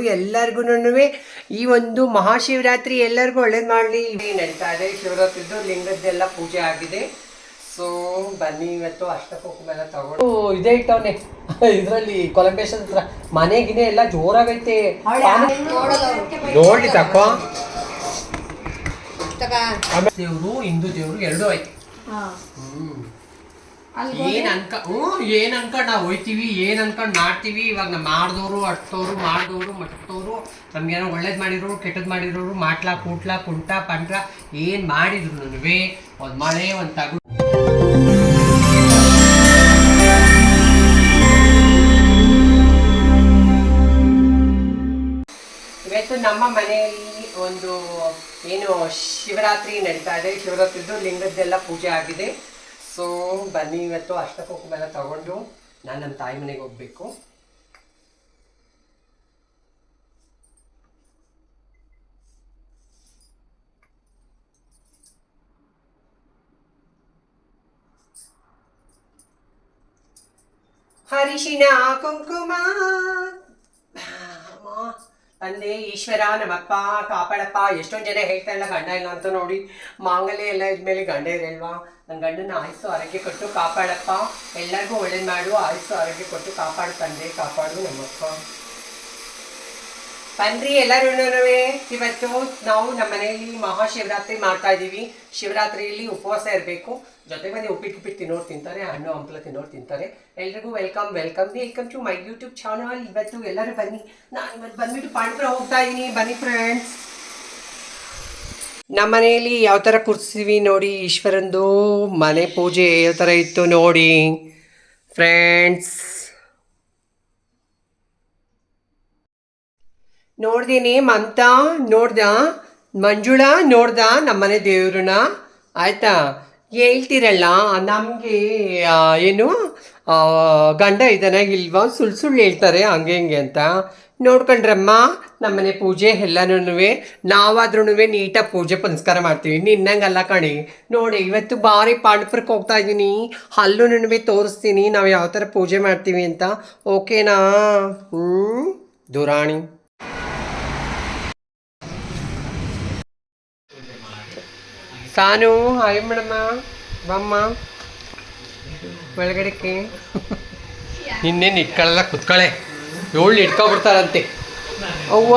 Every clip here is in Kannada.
ಎಲ್ಲರಿಗೂ ಈ ಒಂದು ಮಹಾಶಿವರಾತ್ರಿ ಎಲ್ಲರಿಗೂ ಒಳ್ಳೇದು ಮಾಡಲಿ. ನಡೀತಾ ಇದೆ ಶಿವರಾತ್ರಿದ್ದು ಲಿಂಗದ್ದೆಲ್ಲ ಪೂಜೆ ಆಗಿದೆ. ಸೊ ಬನ್ನಿ ಇವತ್ತು ಅಷ್ಟಕ್ಕೋಕ್ಕು ಎಲ್ಲ ತಗೊಂಡು ಇದೇ ಇಟ್ಟವನೆ. ಇದರಲ್ಲಿ ಕೊಲಂಬೇಶನ್ ಹತ್ರ ಮನೆಗಿನೇ ಎಲ್ಲ ಜೋರಾಗೈತೆ. ನೋಡಿ ತಕೋ. ದೇವರು ಹಿಂದೂ ದೇವರು ಎರಡೂ ಐತೆ ಹ್ಮ್. ಏನ್ ಅನ್ಕ, ಹ್ಞೂ, ಏನ್ ಅನ್ಕೊಂಡ್ ನಾವು ಹೋಯ್ತೀವಿ, ಏನ್ ಅನ್ಕೊಂಡ್ ಮಾಡ್ತೀವಿ, ಇವಾಗ ನಾವು ಮಾಡ್ದವ್ರು ಅಟ್ಟೋರು ಮಾಡ್ದವ್ರು ಮಟ್ಟೋರು ನಮ್ಗೇನೋ ಒಳ್ಳೇದ್ ಮಾಡಿರೋರು, ಕೆಟ್ಟದ್ ಮಾಡಿರೋರು, ಮಾಟ್ಲಾ, ಕೂಟ್ಲಾ, ಕುಂಟ, ಪಂಟ್ಲ, ಏನ್ ಮಾಡಿದ್ರು ನನ್ವೆ ಒಂದ್ ಮಳೆ, ಒಂದ್ ತಗು ಇವತ್ತು ನಮ್ಮ ಮನೆಯಲ್ಲಿ ಒಂದು, ಏನು, ಶಿವರಾತ್ರಿ ನಡೀತಾ ಇದೆ, ಶಿವರಾತ್ರಿದು ಲಿಂಗದ್ದೆಲ್ಲ ಪೂಜೆ ಆಗಿದೆ. ಸೊ ಬನ್ನಿ ಇವತ್ತು ಅಷ್ಟಕ್ಕೋಕ್ಕು ಎಲ್ಲ ತಗೊಂಡು ನಾನು ನಮ್ಮ ತಾಯಿ ಮನೆಗೆ ಹೋಗ್ಬೇಕು ಹರಿಶಿನ ಕುಂಕುಮ ಭಾಮ. ತಂದೆ, ಈಶ್ವರ, ನಮ್ಮಪ್ಪ ಕಾಪಾಡಪ್ಪ ಎಷ್ಟೊಂದು ಜನ ಹೇಳ್ತಾ ಇಲ್ಲ, ಗಂಡ ಇಲ್ಲ ಅಂತ ನೋಡಿ. ಮಾಂಗಲ್ಯ ಎಲ್ಲ ಇದ್ಮೇಲೆ ಗಂಡ ಇರಲ್ವಾ? ನನ್ನ ಗಂಡನ ಆಯಸ್ಸು ಆರೋಗ್ಯ ಕೊಟ್ಟು ಕಾಪಾಡಪ್ಪ. ಎಲ್ಲರಿಗೂ ಒಳ್ಳೇದು ಮಾಡು. ಆಯಸ್ಸು ಆರೋಗ್ಯ ಕೊಟ್ಟು ಕಾಪಾಡು ತಂದೆ, ಕಾಪಾಡು ನಮ್ಮಪ್ಪ. ಬನ್ರಿ ಎಲ್ಲರೂ ಇವತ್ತು ನಾವು ನಮ್ಮ ಮನೆಯಲ್ಲಿ ಮಹಾಶಿವರಾತ್ರಿ ಮಾಡ್ತಾ ಇದ್ದೀವಿ. ಶಿವರಾತ್ರಿಯಲ್ಲಿ ಉಪವಾಸ ಇರಬೇಕು. ಜೊತೆ ಬಂದು ಉಪ್ಪಿಟ್ಟು ಉಪ್ಪಿಟ್ಟು ತಿನ್ನೋರು ತಿಂತಾರೆ, ಹಣ್ಣು ಹಂಪಲ ತಿನ್ನೋರು ತಿಂತಾರೆ. ಎಲ್ರಿಗೂ welcome welcome welcome to my YouTube channel ಇವತ್ತು ಎಲ್ಲರೂ ಬನ್ನಿ. ನಾನು ಇವತ್ತು ಬಂದ್ಬಿಟ್ಟು ಪಾಂಡ್ರ ಹೋಗ್ತಾ ಇದ್ದೀನಿ ಬನ್ನಿ ಫ್ರೆಂಡ್ಸ್ ನಮ್ಮ ಮನೆಯಲ್ಲಿ ಯಾವ ಥರ ಕೂರಿಸ್ತೀವಿ ನೋಡಿ. ಈಶ್ವರಂದು ಮನೆ ಪೂಜೆ ಯಾವ ಥರ ಇತ್ತು ನೋಡಿ. ಫ್ರೆಂಡ್ಸ್ ನೋಡ್ದೀನಿ ಮಮತಾ ನೋಡ್ದ, ಮಂಜುಳಾ ನೋಡ್ದ ನಮ್ಮನೆ ದೇವ್ರನ್ನ ಆಯಿತಾ? ಹೇಳ್ತೀರಲ್ಲ, ನಮಗೆ ಏನು ಗಂಡ ಇದ್ದಾನೆ ಇಲ್ವಾ? ಸುಳ್ಳು ಸುಳ್ಳು ಹೇಳ್ತಾರೆ, ಹಂಗೆ ಹಿಂಗೆ ಅಂತ. ನೋಡ್ಕೊಂಡ್ರಮ್ಮ, ನಮ್ಮನೆ ಪೂಜೆ ಎಲ್ಲನೂ ನಾವಾದ್ರೂ ನೀಟಾಗಿ ಪೂಜೆ ಪುನಸ್ಕಾರ ಮಾಡ್ತೀವಿ. ನಿನ್ನಂಗಲ್ಲ ಕಣಿ. ನೋಡಿ, ಇವತ್ತು ಭಾರಿ ಪಾಂಡಪುರಕ್ಕೆ ಹೋಗ್ತಾ ಇದ್ದೀನಿ. ಅಲ್ಲೂ ತೋರಿಸ್ತೀನಿ, ನಾವು ಯಾವ ಥರ ಪೂಜೆ ಮಾಡ್ತೀವಿ ಅಂತ. ಓಕೆನಾ? ಹ್ಞೂ ದುರಾಣಿ. ಸಾನು ಹಾಯ್ ಮೇಡಮ್ಮ ಬಮ್ಮ ಒಳಗಡೆಕ್ಕೆ. ಇನ್ನೇನು ಇಟ್ಕೊಳ್ಳಲ್ಲ ಕುತ್ಕೊಳ್ಳೆ ಏಳು ಇಟ್ಕೊಬಿಡ್ತಾರಂತೆ ಅವ್ವ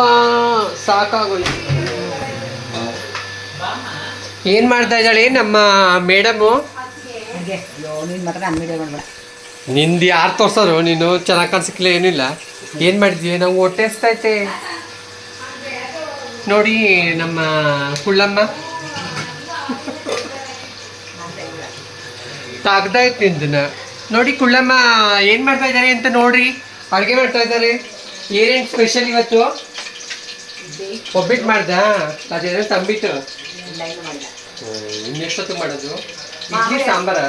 ಸಾಕಾಗೋಯ್ತು. ಏನು ಮಾಡ್ತಾ ಇದ್ದಾಳೆ ನಮ್ಮ ಮೇಡಮು? ನಿಂದು ಯಾರು ತೋರ್ಸೋದು? ನೀನು ಚೆನ್ನಾಗಿ ಕಾಣಿಸಿಕ್ಲ ಏನಿಲ್ಲ. ಏನು ಮಾಡಿದ್ವಿ? ನಾವು ಹೊಟ್ಟೆ ಹಸ್ತೈತೆ ನೋಡಿ ನಮ್ಮ ಕುಳ್ಳಮ್ಮ. ತೆಗ್ದಾಯ್ತು ನಿಂದನ್ನ. ನೋಡಿ ಕುಳ್ಳಮ್ಮ ಏನು ಮಾಡ್ತಾ ಇದ್ದಾರೆ ಅಂತ ನೋಡ್ರಿ. ಅಡುಗೆ ಮಾಡ್ತಾ ಇದ್ದಾರೆ. ಏನೇನು ಸ್ಪೆಷಲ್ ಇವತ್ತು? ಒಬ್ಬಿಟ್ಟು ಮಾಡ್ದ? ಅದೇನೋ ತಂಬಿಟ್ಟು. ಇನ್ನೆಷ್ಟೊತ್ತು ಮಾಡೋದು? ಇಡ್ಲಿ ಸಾಂಬಾರ?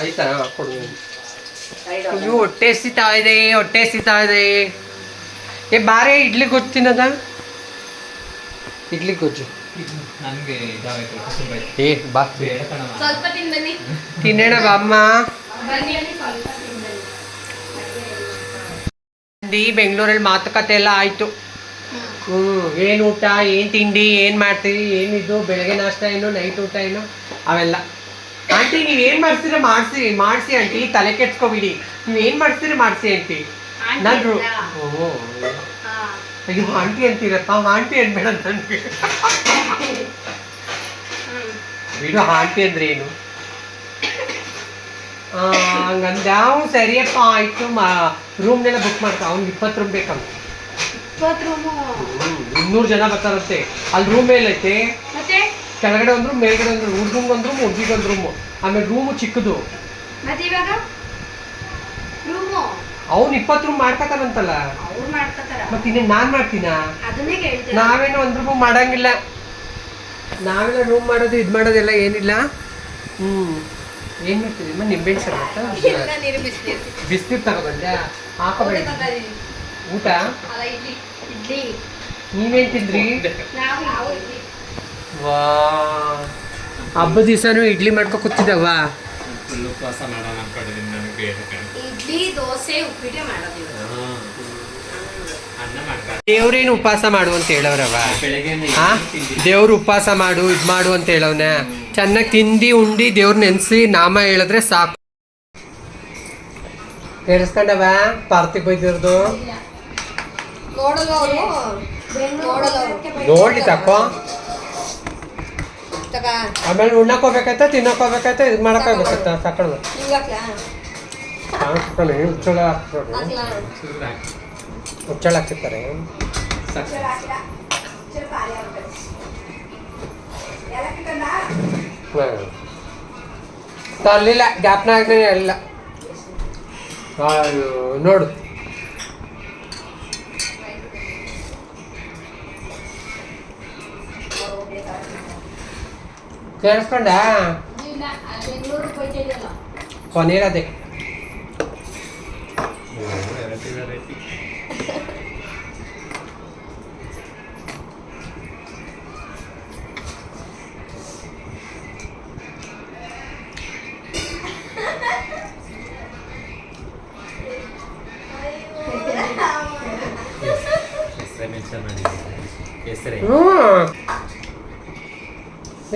ಆಯ್ತಾ ಕೊಡು. ಅಯ್ಯೋ ಹೊಟ್ಟೆ ಎಸಿತಾ ಇದೆ ಹೊಟ್ಟೆ ಎಸಿತಾ ಇದೆ ಏ ಬಾರೆ ಇಡ್ಲಿ ಗೊಜ್ಜು ತಿನ್ನದ? ಇಡ್ಲಿ ಗೊಜ್ಜು. ಏ ಬಾ. ತಿನ್ನೋಣ ಬಾಮ್ಮ ಬನ್ನಿ ಬೆಂಗಳೂರಲ್ಲಿ ಮಾತುಕತೆ ಎಲ್ಲ ಆಯ್ತು. ಹ್ಞೂ ಏನು ಊಟ ಏನು ತಿಂಡಿ ಏನು ಮಾಡ್ತೀರಿ ಏನಿದು ಬೆಳಗ್ಗೆ ನಾಷ್ಟ ಏನು ನೈಟ್ ಊಟ ಏನು ಅವೆಲ್ಲ. ಆಂಟಿ ನೀವ್ ಏನು ಮಾಡ್ತೀರ ಮಾಡ್ಸಿ ಮಾಡ್ಸಿ ಆಂಟಿ ತಲೆ ಕೆಡ್ಸ್ಕೊಬಿಡಿ. ನೀವು ಏನು ಮಾಡ್ತೀರಿ ಮಾಡ್ಸಿ ಆಂಟಿ. ನಾನು. ಓ ಅಯ್ಯೋ ಆಂಟಿ ಅಂತೀರಪ್ಪ ಆಂಟಿ ಅನ್ಬೇಡ ನನ್ಗೆ. ಬಿಡು ಆಂಟಿ ಅಂದ್ರೆ ಏನು? ಹಂಗಂದ ಅವ್ನು ಸರಿಯಪ್ಪ ಆಯ್ತು ಮಾ ರೂಮ್ನೆಲ್ಲ ಬುಕ್ ಮಾಡ್ತಾ ಅವ್ನಿಗೆ ಇಪ್ಪತ್ತು ರೂಮ್ ಬೇಕಂತ. ಇಪ್ಪತ್ತು ರೂಮು ಇನ್ನೂರು ಜನ ಬರ್ತಾರಂತೆ. ಅಲ್ಲಿ ರೂಮ್ ಮೇಲೈತೆ. ಕೆಳಗಡೆ ಒಂದು ರೂಮ್ ಮೇಲ್ಗಡೆ ಒಂದು ರೂಮ್ ರೂಮ್ ಒಂದು ರೂಮ್ ಹುಡ್ಗಿಗೆ ಒಂದು ರೂಮು ಆಮೇಲೆ ರೂಮು ಚಿಕ್ಕದು. ಮತ್ತೆ ಇವಾಗ? ರೂಮು ಅವ್ನು ಇಪ್ಪತ್ತು ರೂಮ್ ಮಾಡ್ಕತಾನಂತಲ್ಲ? ಅವ್ರು ಮಾಡ್ಕೊತಾರ. ಮತ್ತೆ ಇನ್ನೇನು ನಾನು ಮಾಡ್ತೀನ? ಅದನ್ನೇ ನಾವೇನು ಒಂದು ರೂಮ್ ಮಾಡಂಗಿಲ್ಲ. ನಾವೆಲ್ಲ ರೂಮ್ ಮಾಡೋದು ಇದು ಮಾಡೋದೆಲ್ಲ ಏನಿಲ್ಲ. ಹ್ಞೂ ಏನು ಮಾಡ್ತೀವಿ ಅಮ್ಮ ನಿಂಬೆಹಣ್ಣು ಸರ್ಬತ್ತ ಎಲ್ಲ ನೀರು ಬಿಸಿನೀರು ಬಿಸ್ನೀರು ಬಂದ್ಯಾ ಹಾಕೋಬೇಡ. ಊಟ ಇಡ್ಲಿ. ನೀವೇನು ತಿಂದ್ರಿ? ನಾವು ನಾವು ಇಡ್ಲಿ. ವಾ ಹಬ್ಬದ ದಿವಸನೂ ಇಡ್ಲಿ ಮಾಡ್ಕೊ ಕೂತಿದ್ದವ್ವ ಫುಲ್ ಉಪವಾಸ ಮಾಡೋಣ ಅನ್ಕೊಂಡಿದ್ದೀನಿ ನನಗೆ ಬೇಡ ಇಡ್ಲಿ ದೋಸೆ ಉಪ್ಪಿಟ್ಟೆ ಮಾಡೋದು ಇವಾಗ. ಹಾಂ. ದೇವ್ರೇನು ಉಪವಾಸ ಮಾಡು ಅಂತ ಹೇಳವ್ರವ ಬೆಳಗ್ಗೆ ಆ? ದೇವ್ರು ಉಪವಾಸ ಮಾಡು ಇದು ಮಾಡು ಅಂತ ಹೇಳವ್ನೆ. ಚೆನ್ನಾಗಿ ತಿಂದು ಉಂಡಿ ದೇವ್ರ ನೆನೆಸಿ ನಾಮ ಹೇಳಿದ್ರೆ ಸಾಕು. ಕೇಳಿಸ್ಕೊಂಡವ ಪಾರ್ತಿಗೆ ಬೈದಿರೋದು ನೋಡಿ ತಕ್ಕೋ ತಕೋ. ತಗ. ಆಮೇಲೆ ಉಣ್ಣಕ್ಕೆ ಹೋಗ್ಬೇಕಾಯ್ತ ತಿನ್ನಕ್ಕೆ ಹೋಗ್ಬೇಕಾಯ್ತ ಇದು ಮಾಡಕ್ಕೆ ಹೋಗ್ಬೇಕಾಯ್ತ ಹಿಂಗಾಕ್ಲಾ ಹಾಕ್ತಾನೆ ಹುಚ್ಚಳ ಹಾಕ್ತಾರೆ ಹುಚ್ಚಳ ಹಾಕ್ತಿರ್ತಾರೆ. ತರಲಿಲ್ಲ ಆಗದೆ ಇಲ್ಲ. ನೋಡು. ಕೇಳಿಸ್ಕೊಂಡ? ಕೊನೆಯದೇ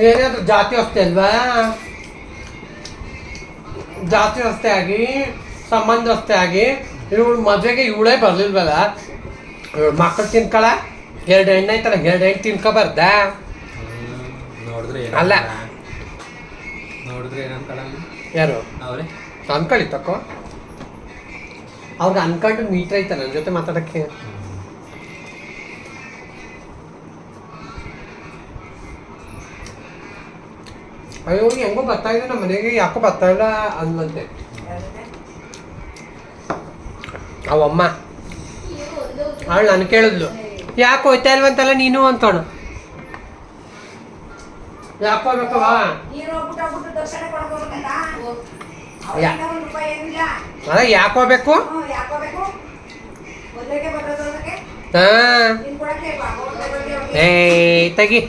ಏನಾದ್ರು ಜಾತಿ ವಸ್ತೆ ಅಲ್ವಾ ಜಾತಿ ವಸ್ತೆ ಆಗಿ ಸಂಬಂಧ ವಸ್ತೆ ಆಗಿ ಇವಳು ಮದುವೆಗೆ ಇವಳೇ ಬರ್ಲಿಲ್ವಲ್ಲ ಇವಳು ಮಕ್ಕಳು ತಿನ್ಕೊಳ ಎರಡು ಹೆಣ್ಣು ಐತಲ್ಲ ಎರಡು ಹೆಣ್ಣು ತಿನ್ಕೊಬಾರ್ದ ನೋಡಿದ್ರೆ ಅಲ್ಲ. ನೋಡಿದ್ರೆ ಯಾರು ಅವರೇ ಅನ್ಕೊಳ್ಳಿ ತಕೋ ಅವ್ರಿಗೆ ಅನ್ಕೊಂಡು ಮೀಟ್ರ್ ಐತ ನನ್ನ ಜೊತೆ ಮಾತಾಡಕ್ಕೆ ಅಯ್ಯೋ ಹೆಂಗೋ ಬರ್ತಾ ಇದೆ ನಮ್ಮ ಮನೆಗೆ ಯಾಕೋ ಬರ್ತಾ ಇಲ್ಲ ಅಂದಂತೆ ಅವಮ್ಮ ಅವಳು ನಾನು ಕೇಳಿದ್ಲು ಯಾಕೆ ಹೋಯ್ತಾ ಇಲ್ವಂತಲ್ಲ ನೀನು ಅಂತೋಣ ಯಾಕೆ ಹೋಗ್ಬೇಕವ ಅದ ಯಾಕೆ ಹೋಗ್ಬೇಕು ಹಾ ಏ ತೆಗಿ